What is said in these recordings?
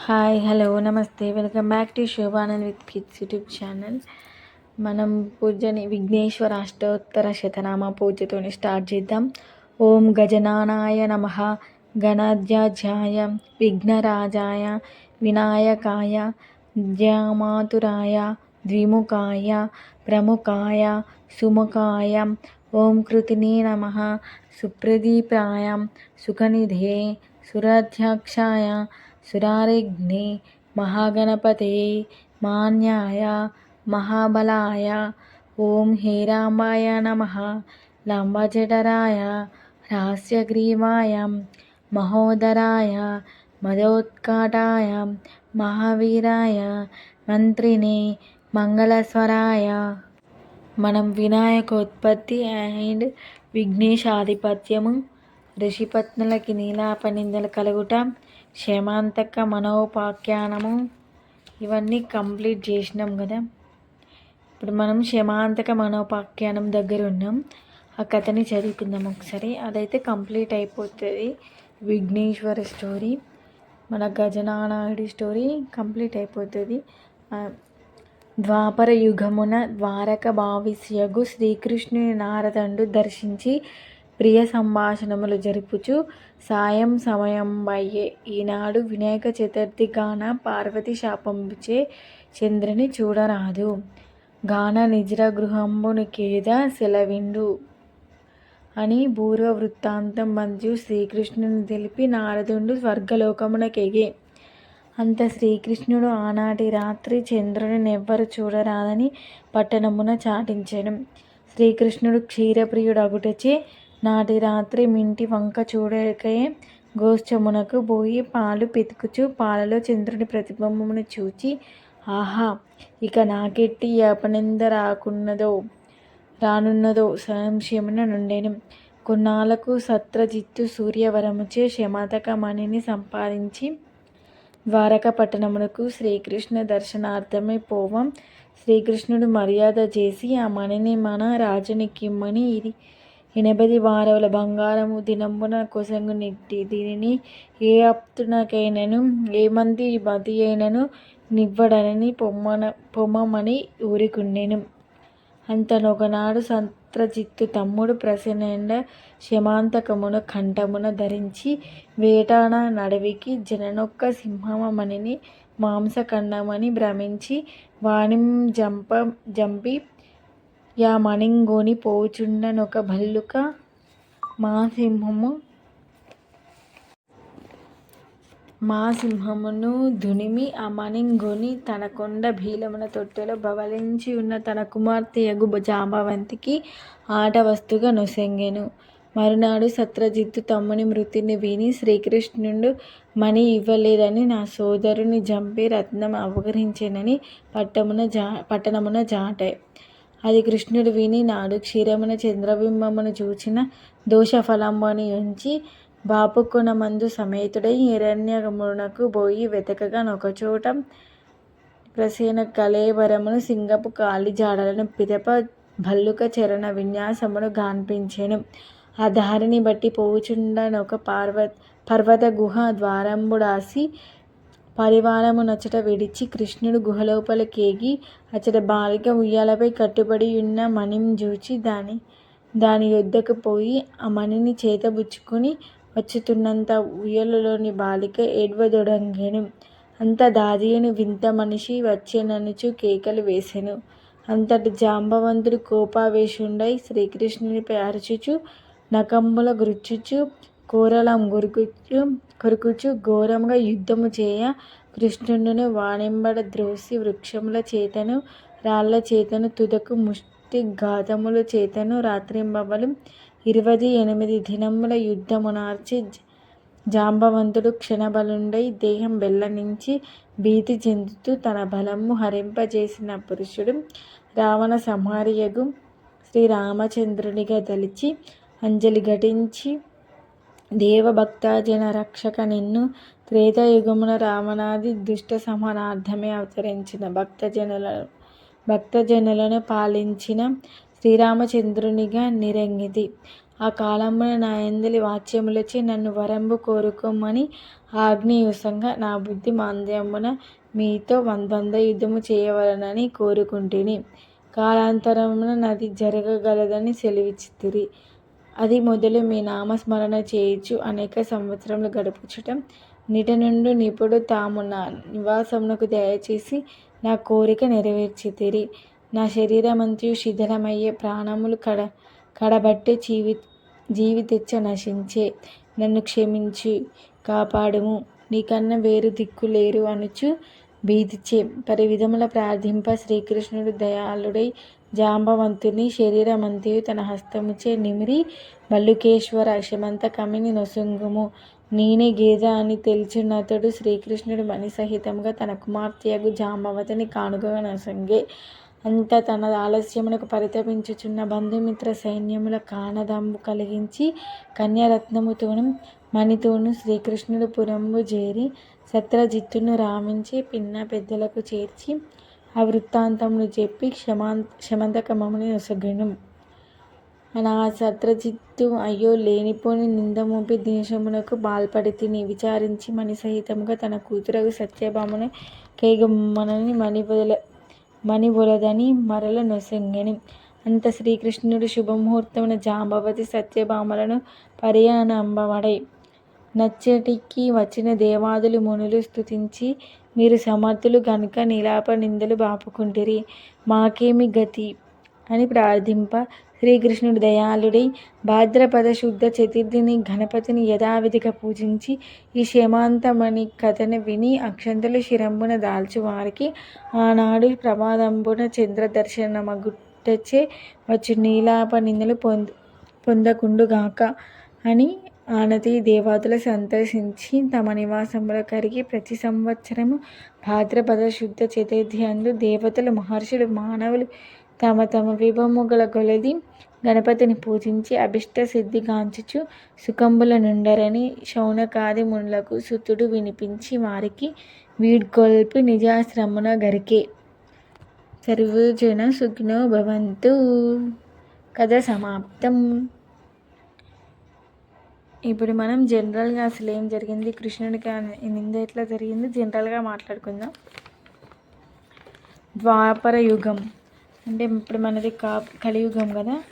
Hi hello నమస్తే welcome back to Shobhanand with kids YouTube channel మనం పూజని విఘ్నేశ్వర అష్టోత్తర శతనామ పూజతోని స్టార్ట్ చేద్దాం ఓం గజనానాయ నమ గణాధ్యాధ్యాయ విఘ్నరాజాయ వినాయకాయ జ్యామాతురాయ ద్విముఖాయ ప్రముఖాయ సుముఖాయ ఓం కృతిని నమ సుప్రదీపాయ సుఖనిధే సురాధ్యాక్షాయ సురారిఘ్నే మహాగణపతే మాన్యాయ మహాబలాయ. ఓం హేరాంబాయ నమ. లంబజటరాయ రాస్యగ్రీవాయ మహోదరాయ మదోత్కాటాయ. మహావీరాయ మంత్రినే మంగళస్వరాయ. మనం వినాయకోత్పత్తి అండ్ విఘ్నేశాధిపత్యము ఋషిపత్నులకి నీలాపనిందలు కలుగుట క్షేమాంతక మనోపాఖ్యానము. ఇవన్నీ కంప్లీట్ చేసినాం కదా. ఇప్పుడు మనం క్షమాంతక మనోపాఖ్యానం దగ్గర ఉన్నాం. ఆ కథని చదువుకుందాం ఒకసారి. అదైతే కంప్లీట్ అయిపోతుంది. విఘ్నేశ్వర స్టోరీ మన గజనానాయుడి స్టోరీ కంప్లీట్ అయిపోతుంది. ద్వాపర యుగమున ద్వారక భావిస్యగు శ్రీకృష్ణుని నారదండు దర్శించి ప్రియ సంభాషణములు జరుపుచు సాయం సమయం అయ్యే ఈనాడు వినాయక చతుర్థి గాన పార్వతి శాపంబుచే చంద్రుని చూడరాదు. గాన నిజ్ర గృహంబునికేద సెలవిండు అని పూర్వ వృత్తాంతం మంజు శ్రీకృష్ణుని తెలిపి నారదుండు స్వర్గలోకమునకెగే. అంత శ్రీకృష్ణుడు ఆనాటి రాత్రి చంద్రుని నెవ్వరు చూడరాదని పట్టణమున చాటించడం శ్రీకృష్ణుడు క్షీరప్రియుడు అగుటచే నాటి రాత్రి మింటి వంక చూడకే గోష్ఠమునకు పోయి పాలు పితుకుచు పాలలో చంద్రుని ప్రతిబింబమును చూచి ఆహా ఇక నాకెట్టి అపనింద రాకున్నదో రానున్నదో సంశయమున నుండెను. కొన్నాళ్ళకు సత్రజిత్తు సూర్యవరముచే మణిని సంపాదించి ద్వారక పట్టణమునకు శ్రీకృష్ణ దర్శనార్థమై పోవం. శ్రీకృష్ణుడు మర్యాద చేసి ఆ మణిని మన రాజునికిమ్మని ఇది. ఎనభై వారముల బంగారము దినమున కొసంగు నెట్టి దీనిని ఏ అప్తునకైనను ఏ మంది మతి అయినను నివ్వడనని పొమ్మన పొమ్మమని ఊరికుండెను. అంతనొకనాడు సంత్రజిత్తు తమ్ముడు ప్రసన్న శమాంతకమున కంఠమున ధరించి వేటాన నడవికి జననొక్క సింహమణిని మాంసఖండమని భ్రమించి వాణిం జంప జంపి యా మణింగోని పోవుచుండనొక భల్లుక మా సింహము మా సింహమును దునిమి ఆ మణింగోని తన కొండ భీలమున తొట్టెలో బవలించి ఉన్న తన కుమార్తె యగు జాంబవంతికి ఆట వస్తుగా నొసెంగెను. మరునాడు సత్రజిత్తు తమ్ముని మృతిని విని శ్రీకృష్ణుడు మణి ఇవ్వలేదని నా సోదరుని చంపి రత్నం అపహరించెనని పట్టమున జా పట్టణమున జాటాయి అది కృష్ణుడు విని నాడు క్షీరమున చంద్రబింబమును చూచిన దోషఫలంబని ఉంచి మందు సమేతుడై హిరణ్యమునకు పోయి వెతకగా ఒకచోట ప్రసేన కలేవరమును సింగపు కాలి జాడలను పిదప భల్లుక చరణ విన్యాసమును గాన్పించెను. ఆ దారిని బట్టి పోవుచుండనొక పార్వత పర్వత గుహ ద్వారంబుడాసి పరివారము నచ్చట విడిచి కృష్ణుడు గుహలోపలికేగి అచ్చట బాలిక ఉయ్యాలపై కట్టుబడి ఉన్న మణిం చూచి దాని దాని యొద్దకు పోయి ఆ మణిని చేతబుచ్చుకొని వచ్చుతున్నంత ఉయ్యలలోని బాలిక ఏడ్వదొడంగెను. అంత దాదియను వింత మనిషి వచ్చేననుచు కేకలు వేసెను. అంతటి జాంబవంతుడు కోపావేశుండై శ్రీకృష్ణునిపై అరచుచు నకంబుల గురుచుచు కోరలం గురుకుచు కొరుకుచు ఘోరముగా యుద్ధము చేయ కృష్ణుడును వాణింబడ ద్రోసి వృక్షముల చేతను రాళ్ళ చేతను తుదకు ముష్టి ఘాతముల చేతను రాత్రింబవలు. ఇరవై ఎనిమిది దినముల యుద్ధమునార్చి జాంబవంతుడు క్షణబలుండై దేహం వెళ్ళనించి భీతి చెందుతూ తన బలము హరింపజేసిన పురుషుడు రావణ సంహారియగు శ్రీరామచంద్రునిగా తలిచి అంజలి ఘటించి దేవభక్తజన రక్షక నిన్ను త్రేతాయుగమున రావణాది దుష్ట సంహారార్థమే అవతరించిన భక్తజనుల భక్తజనులను పాలించిన శ్రీరామచంద్రునిగా నిరంగిది ఆ కాలమున నా ఎందలి వాచ్యములచే నన్ను వరంబు కోరుకోమని ఆగ్నేయుసంగా నా బుద్ధి మాంద్యమున మీతో వంద యుద్ధము చేయవలనని కోరుకుంటుని. కాలాంతరమున నది జరగగలదని సెలవిచ్చితిరి. అది మొదలు మీ నామస్మరణ చేయొచ్చు అనేక సంవత్సరములు గడుపుచటం. నిట నుండి నిపుడు తాము నా నివాసమునకు దయచేసి నా కోరిక నెరవేర్చితిరి. నా శరీరమంతయు శిథిలమయ్యే ప్రాణములు కడ కడబట్టే జీవి జీవితెచ్చ నశించే. నన్ను క్షమించి కాపాడుము. నీకన్నా వేరు దిక్కు లేరు అనుచు భీతిచే. పరివిధముల ప్రార్థింప శ్రీకృష్ణుడు దయాళుడై జాంబవంతుని శరీరమంతయు తన హస్తముచే నిమిరి మల్లుకేశ్వర కమిని నొసంగుము. నేనే గేజ అని తెలిసినతడు శ్రీకృష్ణుడు మణి సహితంగా తన కుమార్తెయగు జాంబవతిని కానుకగా నొసంగే. అంత తన ఆలస్యమునకు పరితపించుచున్న బంధుమిత్ర సైన్యముల కానదంబు కలిగించి కన్యారత్నముతోను మణితోను శ్రీకృష్ణుడు పురంబు చేరి సత్రజిత్తును రామించి పిన్న పెద్దలకు చేర్చి ఆ వృత్తాంతమును చెప్పి క్షమాం క్షమంతకమముని నొసగెను ఆ సత్రజిత్తు అయ్యో లేనిపోని నిందమోపి దేశమునకు బాల్పడితిని. విచారించి మణిసహితముగా తన కూతురకు సత్యభామను కేగమ్మనని మణివొల మణివొలదని మరల నొసంగని. అంత శ్రీకృష్ణుడు శుభముహూర్తమున జాంబవతి సత్యభామలను పరియానంబవడై నచ్చటికి వచ్చిన దేవాదులు మునులు స్థుతించి మీరు సమర్థులు గనుక నిలాప నిందలు బాపుకుంటిరి మాకేమి గతి? అని ప్రార్థింప శ్రీకృష్ణుడు దయాళుడై భాద్రపద శుద్ధ చతుర్థిని గణపతిని యథావిధిగా పూజించి ఈ క్షేమాంతమణి కథను విని అక్షంతలు శిరంబున దాల్చు వారికి ఆనాడు ప్రమాదంబున చంద్ర దర్శనమగుటచే వచ్చు నీలాప నిందలు పొంద పొందకుండుగాక అని ఆనతి దేవతలు సంతోషించి తమ నివాసంలో కరిగి ప్రతి సంవత్సరము భాద్రపద శుద్ధ చతుర్థి అందు దేవతలు మహర్షులు మానవులు తమ తమ విభముగల కొలది గణపతిని పూజించి అభిష్ట సిద్ధిగాంచుచు సుఖంబుల నుండరని శౌనకాది మునులకు సుతుడు వినిపించి వారికి వీడ్కొల్పి నిజాశ్రమున గరికే. సర్వజన సుఖినో భవంతు. కథ సమాప్తం. ఇప్పుడు మనం జనరల్గా అసలు ఏం జరిగింది? కృష్ణుడికి నింద ఎట్లా జరిగింది? జనరల్గా మాట్లాడుకుందాం. ద్వాపర యుగం. అంటే ఇప్పుడు మనది కా కలియుగం కదా?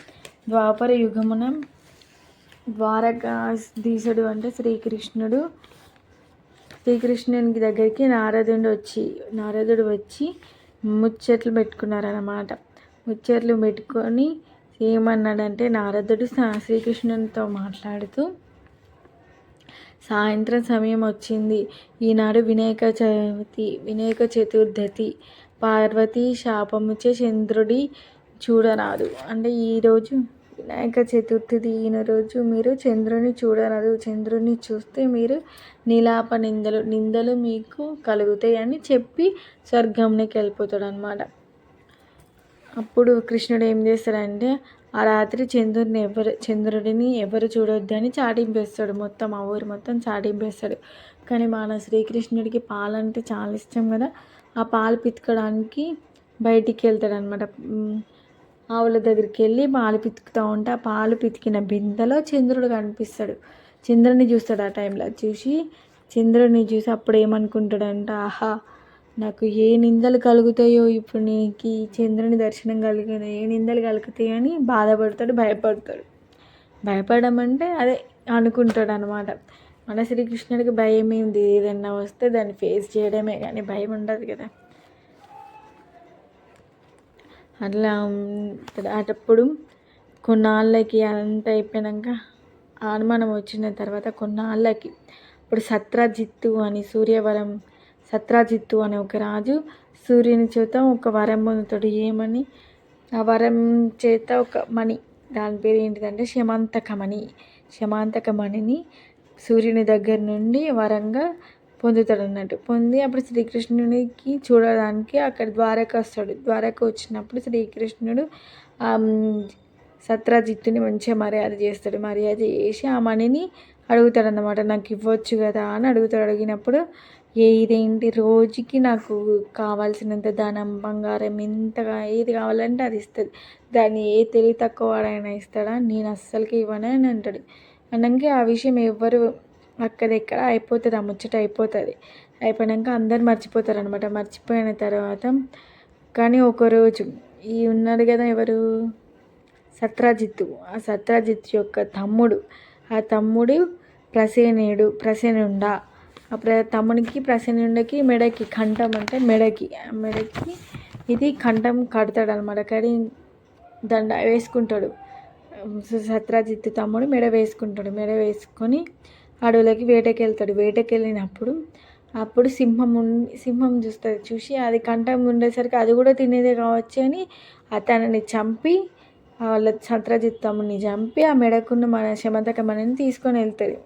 ద్వాపర యుగమున ద్వారకాధీశుడు అంటే శ్రీకృష్ణుడు. శ్రీకృష్ణునికి దగ్గరికి నారదుడు వచ్చి నారదుడు వచ్చి ముచ్చట్లు పెట్టుకున్నారన్నమాట. ముచ్చట్లు పెట్టుకొని ఏమన్నాడంటే నారదుడు శ్రీకృష్ణునితో మాట్లాడుతూ సాయంత్రం సమయం వచ్చింది. ఈనాడు వినాయక చవితి వినాయక చతుర్థతి పార్వతి శాపముచే చంద్రుడి చూడరాదు. అంటే ఈరోజు వినాయక చతుర్థి ఈయన రోజు మీరు చంద్రుని చూడరాదు. చంద్రుని చూస్తే మీరు నీలాప నిందలు నిందలు మీకు కలుగుతాయి అని చెప్పి స్వర్గంలోకి వెళ్ళిపోతాడు అనమాట అప్పుడు కృష్ణుడు ఏం చేస్తాడంటే ఆ రాత్రి చంద్రుడిని ఎవరు చంద్రుడిని ఎవరు చూడొద్దని చాటింపేస్తాడు. మొత్తం ఆ ఊరు మొత్తం చాటింపేస్తాడు. కానీ మన శ్రీకృష్ణుడికి పాలంటే చాలా ఇష్టం కదా. ఆ పాలు పితకడానికి బయటికి వెళ్తాడు అనమాట ఆవుల దగ్గరికి వెళ్ళి పాలు పితుకుతూ ఉంటే ఆ పాలు పితికిన బిందెలో చంద్రుడు కనిపిస్తాడు. చంద్రుడిని చూస్తాడు ఆ టైంలో చూసి చంద్రుడిని చూసి అప్పుడు ఏమనుకుంటాడంట ఆహా నాకు ఏ నిందలు కలుగుతాయో ఇప్పుడు నీకు చంద్రుని దర్శనం కలిగిన ఏ నిందలు కలుగుతాయని అని బాధపడతాడు భయపడతాడు. భయపడడం అంటే అదే అనుకుంటాడు అనమాట మన శ్రీకృష్ణుడికి భయం ఏంది ఏదన్నా వస్తే దాన్ని ఫేస్ చేయడమే కానీ భయం ఉండదు కదా. అట్లా అటప్పుడు కొన్నాళ్ళకి అంత అయిపోయాక అనుమానం వచ్చిన తర్వాత కొన్నాళ్ళకి ఇప్పుడు సత్రజిత్తు అని సూర్యవరం సత్రాజిత్తు అనే ఒక రాజు సూర్యుని చేత ఒక వరం పొందుతాడు. ఏమని ఆ వరం చేత ఒక మణి. దాని పేరు ఏంటిదంటే శమాంతకమణి శమాంతకమణిని సూర్యుని దగ్గర నుండి వరంగా పొందుతాడు అన్నట్టు. పొంది అప్పుడు శ్రీకృష్ణునికి చూడడానికి అక్కడ ద్వారక వస్తాడు. ద్వారక వచ్చినప్పుడు శ్రీకృష్ణుడు సత్రాజిత్తుని మంచిగా మర్యాద చేస్తాడు. మర్యాద చేసి ఆ మణిని అడుగుతాడు అన్నమాట నాకు ఇవ్వచ్చు కదా అని అడుగుతాడు. అడిగినప్పుడు ఏదేంటి? రోజుకి నాకు కావాల్సినంత ధనం బంగారం ఎంతగా ఏది కావాలంటే అది ఇస్తుంది. దాన్ని ఏ తెలివి తక్కువ వాడైనా ఇస్తాడా? నేను అస్సలకి ఇవ్వను అని అంటాడు. అనగా ఆ విషయం ఎవ్వరు అక్కడెక్కడ అయిపోతుంది ఆ ముచ్చట అయిపోతుంది. అయిపోయాక అందరు మర్చిపోతారు అనమాట మర్చిపోయిన తర్వాత కానీ ఒకరోజు ఈ ఉన్నాడు కదా ఎవరు? సత్రాజిత్తు. ఆ సత్రాజిత్ యొక్క తమ్ముడు. ఆ తమ్ముడు ప్రసేనుడు ప్రసేనుండా. అప్పుడు తమ్మునికి ప్రసేనుండకి మెడకి కంఠం అంటే మెడకి ఆ మెడకి ఇది కంఠం కడతాడు అనమాట కడి దండ వేసుకుంటాడు. సత్రాజిత్ తమ్ముడు మెడ వేసుకుంటాడు. మెడ వేసుకొని అడవులకి వేటకి వెళ్తాడు వేటకి వెళ్ళినప్పుడు అప్పుడు సింహం సింహం చూస్తుంది. చూసి అది కంఠం ఉండేసరికి అది కూడా తినేదే కావచ్చు అని అతనిని చంపి వాళ్ళ సత్రజిత్ తమ్ముడిని చంపి ఆ మెడకున్న మన శమంతకమణిని తీసుకొని వెళ్తుంది.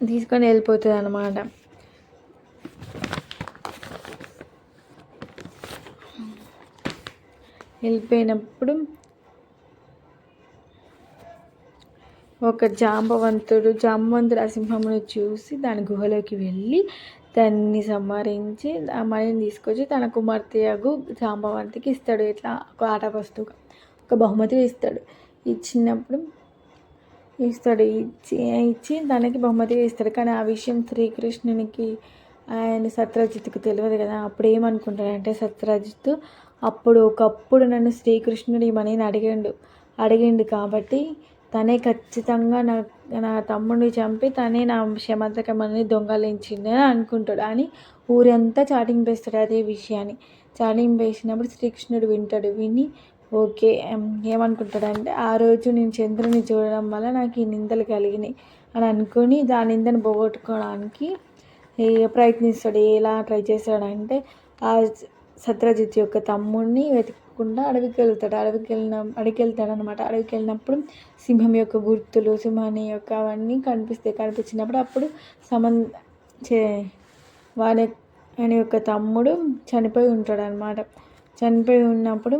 తీసుకొని వెళ్ళిపోతుంది అనమాట వెళ్ళిపోయినప్పుడు ఒక జాంబవంతుడు జాంబవంతుడు ఆ సింహమును చూసి దాని గుహలోకి వెళ్ళి దాన్ని సంహరించి ఆ మణిని తీసుకొచ్చి తన కుమార్తెయగు జాంబవంతికి ఇస్తాడు. ఇట్లా ఒక ఆట వస్తువుగా ఒక బహుమతి ఇస్తాడు. ఇచ్చినప్పుడు ఇస్తాడు. ఇచ్చి ఇచ్చి దానికి బహుమతిగా ఇస్తాడు. కానీ ఆ విషయం శ్రీకృష్ణునికి ఆయన సత్రజిత్కి తెలియదు కదా. అప్పుడు ఏమనుకుంటాడంటే సత్రజిత్తు అప్పుడు ఒకప్పుడు నన్ను శ్రీకృష్ణుడు ఈ మనీని అడిగిండు. అడిగిండు కాబట్టి తనే ఖచ్చితంగా నా నా తమ్ముడిని చంపి తనే నా శమంతకమని దొంగలించింది అని అనుకుంటాడు. అని ఊరంతా చాటింగ్ వేస్తాడు అదే విషయాన్ని. చాటింగ్ వేసినప్పుడు శ్రీకృష్ణుడు వింటాడు. విని ఓకే. ఏమనుకుంటాడంటే ఆ రోజు నేను చంద్రుని చూడడం వల్ల నాకు ఈ నిందలు కలిగినాయి అని అనుకొని దాని నిందను పోగొట్టుకోవడానికి ప్రయత్నిస్తాడు ఎలా ట్రై చేస్తాడంటే ఆ సత్రజిత్ యొక్క తమ్ముడిని వెతకకుండా అడవికి వెళ్తాడు. అడవికి వెళ్ళిన అడవికి వెళ్తాడు అనమాట అడవికి వెళ్ళినప్పుడు సింహం యొక్క గుర్తులు సింహాన్ని యొక్క అవన్నీ కనిపిస్తాయి కనిపించినప్పుడు అప్పుడు సమన్ చే వాని ఆయన యొక్క తమ్ముడు చనిపోయి ఉంటాడు అనమాట చనిపోయి ఉన్నప్పుడు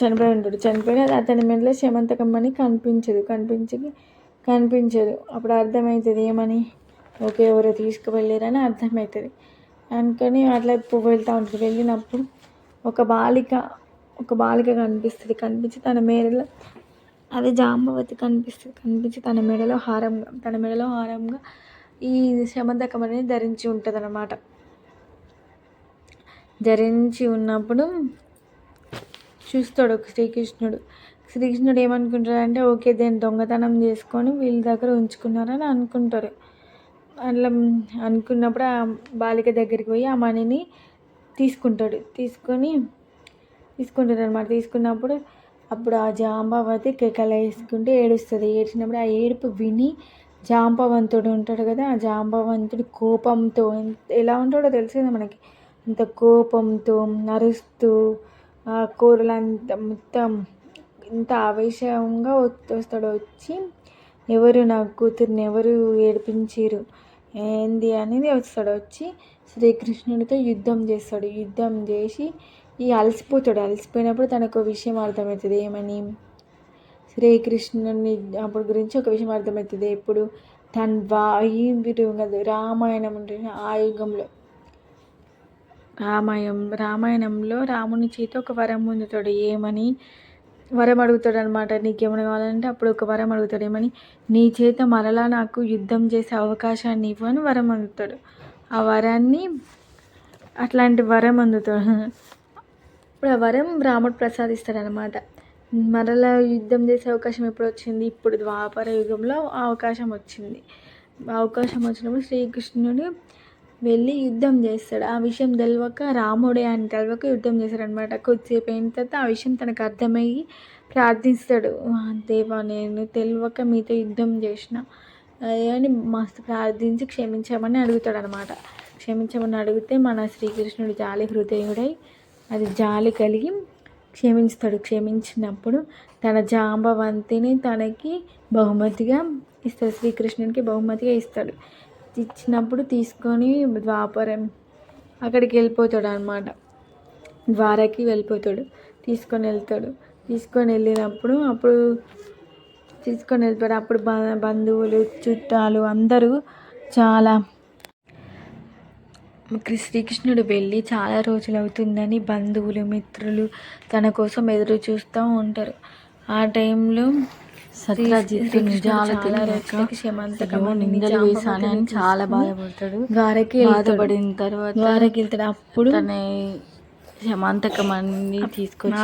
చనిపోయి ఉంటాడు చనిపోయి అతని మెడలో శమంతకమ్మని కనిపించదు. కనిపించి కనిపించదు. అప్పుడు అర్థమవుతుంది ఏమని? ఓకే ఎవరో తీసుకువెళ్ళారని అర్థమవుతుంది అనుకొని అట్లా వెళ్తూ ఉంటుంది. వెళ్ళినప్పుడు ఒక బాలిక ఒక బాలిక కనిపిస్తుంది. కనిపించి తన మేడలో అదే జాంబవతి కనిపిస్తుంది. కనిపించి తన మెడలో హారంగా తన మెడలో హారంగా ఈ శమంతకం అనేది ధరించి ఉంటుంది అన్నమాట ధరించి ఉన్నప్పుడు చూస్తాడు శ్రీకృష్ణుడు. శ్రీకృష్ణుడు ఏమనుకుంటాడంటే ఓకే దీన్ని దొంగతనం చేసుకొని వీళ్ళ దగ్గర ఉంచుకున్నారని అనుకుంటారు. అట్లా అనుకున్నప్పుడు ఆ బాలిక దగ్గరికి పోయి ఆ మనీని తీసుకుంటాడు. తీసుకొని తీసుకుంటాడు అనమాట తీసుకున్నప్పుడు అప్పుడు ఆ జాంబావతి కేకలు వేసుకుంటే ఏడుస్తుంది. ఏడ్చినప్పుడు ఆ ఏడుపు విని జాంబవంతుడు ఉంటాడు కదా ఆ జాంబవంతుడు కోపంతో ఎలా ఉంటాడో తెలిసింది మనకి? అంత కోపంతో నరుస్తూ కూరలంతా మొత్తం ఇంత ఆవేశంగా వస్తాడు వచ్చి ఎవరు నా కూతుర్ని ఎవరు ఏడిపించారు ఏంది అనేది వస్తాడు వచ్చి శ్రీకృష్ణుడితో యుద్ధం చేస్తాడు. యుద్ధం చేసి ఈ అలసిపోతాడు. అలసిపోయినప్పుడు తనకు విషయం అర్థమవుతుంది. ఏమని? శ్రీకృష్ణుని అప్పుడు గురించి ఒక విషయం అర్థమవుతుంది. ఇప్పుడు తన వాయి కాదు రామాయణం ఉంటుంది. ఆ యుగంలో. రామాయణం రామాయణంలో రాముని చేత ఒక వరం పొందుతాడు ఏమని? వరం అడుగుతాడు అనమాట నీకేమైనా కావాలంటే అప్పుడు ఒక వరం అడుగుతాడు. ఏమని? నీ చేత మరలా నాకు యుద్ధం చేసే అవకాశాన్ని ఇవ్వు అని వరం అందుతాడు ఆ వరాన్ని అట్లాంటి వరం అందుతాడు. ఇప్పుడు ఆ వరం రాముడు ప్రసాదిస్తాడు అనమాట మరలా యుద్ధం చేసే అవకాశం ఎప్పుడు వచ్చింది? ఇప్పుడు ద్వాపర యుగంలో అవకాశం వచ్చింది. అవకాశం వచ్చినప్పుడు శ్రీకృష్ణుడు వెళ్ళి యుద్ధం చేస్తాడు. ఆ విషయం తెలియక రాముడే అని తెలియక యుద్ధం చేస్తాడు అనమాట కొద్దిసేపు అయిన తర్వాత ఆ విషయం తనకు అర్థమయ్యి ప్రార్థిస్తాడు. దేవా నేను తెలియక మీతో యుద్ధం చేసిన. అని మస్తు ప్రార్థించి క్షమించమని అడుగుతాడు అనమాట క్షమించమని అడిగితే మన శ్రీకృష్ణుడు జాలి హృదయుడై అది జాలి కలిగి క్షమించుతాడు. క్షమించినప్పుడు తన జాంబవంతిని తనకి బహుమతిగా ఇస్తాడు. శ్రీకృష్ణునికి బహుమతిగా ఇస్తాడు. ఇచ్చినప్పుడు తీసుకొని ద్వాపరం అక్కడికి వెళ్ళిపోతాడు అనమాట ద్వారకి వెళ్ళిపోతాడు. తీసుకొని వెళ్తాడు. తీసుకొని వెళ్ళినప్పుడు అప్పుడు తీసుకొని వెళ్తాడు. అప్పుడు బంధువులు చుట్టాలు అందరూ చాలా శ్రీకృష్ణుడు వెళ్ళి చాలా రోజులు అవుతుందని బంధువులు మిత్రులు తన కోసం ఎదురు చూస్తూ ఉంటారు. ఆ టైంలో సత్యజిత్ నిజాలు తెలియక నిందలు వేశాను అని చాలా బాధపడతాడు. ద్వారకి బాధపడిన తర్వాత ద్వారకి వెళ్తాడు. అప్పుడు తన సమాంతకం అన్ని తీసుకొచ్చి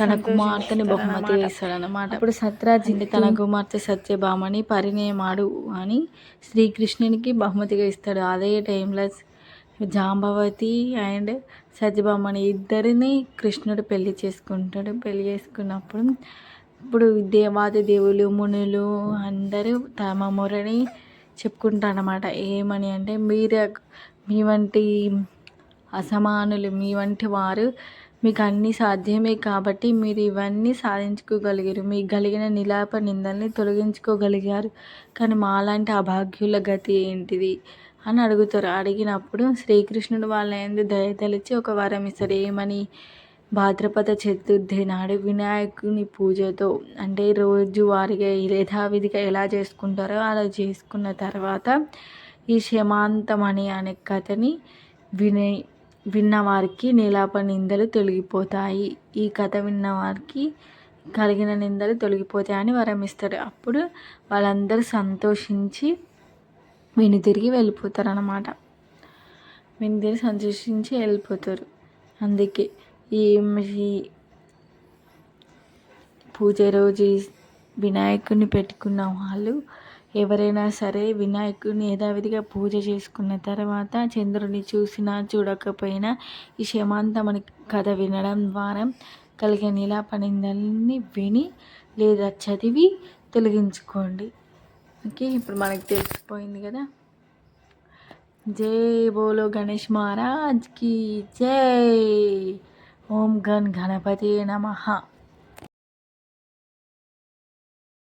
తన కుమార్తెని బహుమతి. వేస్తాడనమాట అప్పుడు సత్రాజిత్ తన కుమార్తె సత్యభామని పరిణయమాడు అని శ్రీకృష్ణునికి బహుమతిగా ఇస్తాడు. అదే టైంలో జాంబవతి అండ్ సత్యభామని ఇద్దరిని కృష్ణుడు పెళ్ళి చేసుకుంటాడు. పెళ్ళి చేసుకున్నప్పుడు ఇప్పుడు దేవాది దేవులు మునులు అందరూ తమ మొరని చెప్పుకుంటారన్నమాట. ఏమని అంటే మీరు మీ వంటి అసమానులు మీ వంటి వారు మీకు అన్నీ సాధ్యమే కాబట్టి మీరు ఇవన్నీ సాధించుకోగలిగారు. మీకు కలిగిన నిలాప నిందల్ని తొలగించుకోగలిగారు. కానీ మాలాంటి అభాగ్యుల గతి ఏంటిది? అని అడుగుతారు. అడిగినప్పుడు శ్రీకృష్ణుడు వాళ్ళ ఎందు దయతలిచి ఒక వరం ఇస్తాడు. ఏమని? భాద్రపద చతుర్థి నాడు వినాయకుని పూజతో అంటే రోజు వారిగా యథావిధిగా ఎలా చేసుకుంటారో అలా చేసుకున్న తర్వాత ఈ శమాంతమణి అనే కథని వినే విన్నవారికి నీలాప నిందలు తొలగిపోతాయి. ఈ కథ విన్నవారికి కలిగిన నిందలు తొలగిపోతాయని వరం ఇస్తాడు. అప్పుడు వాళ్ళందరూ సంతోషించి వెనుతిరిగి వెళ్ళిపోతారు వెను తిరిగి సంతోషించి వెళ్ళిపోతారు. అందుకే ఈ ఈ పూజ రోజు వినాయకుడిని పెట్టుకున్న వాళ్ళు ఎవరైనా సరే వినాయకుడిని యథావిధిగా పూజ చేసుకున్న తర్వాత చంద్రుడిని చూసినా చూడకపోయినా ఈ శమాంతమని కథ వినడం ద్వారా కలిగే నీలాపనిందల్ని విని లేదా చదివి తొలగించుకోండి. ఓకే ఇప్పుడు మనకి తెలిసిపోయింది కదా. జై బోలో గణేష్ మహారాజ్కి జై. ఓం గణ్ గణపతి నమః.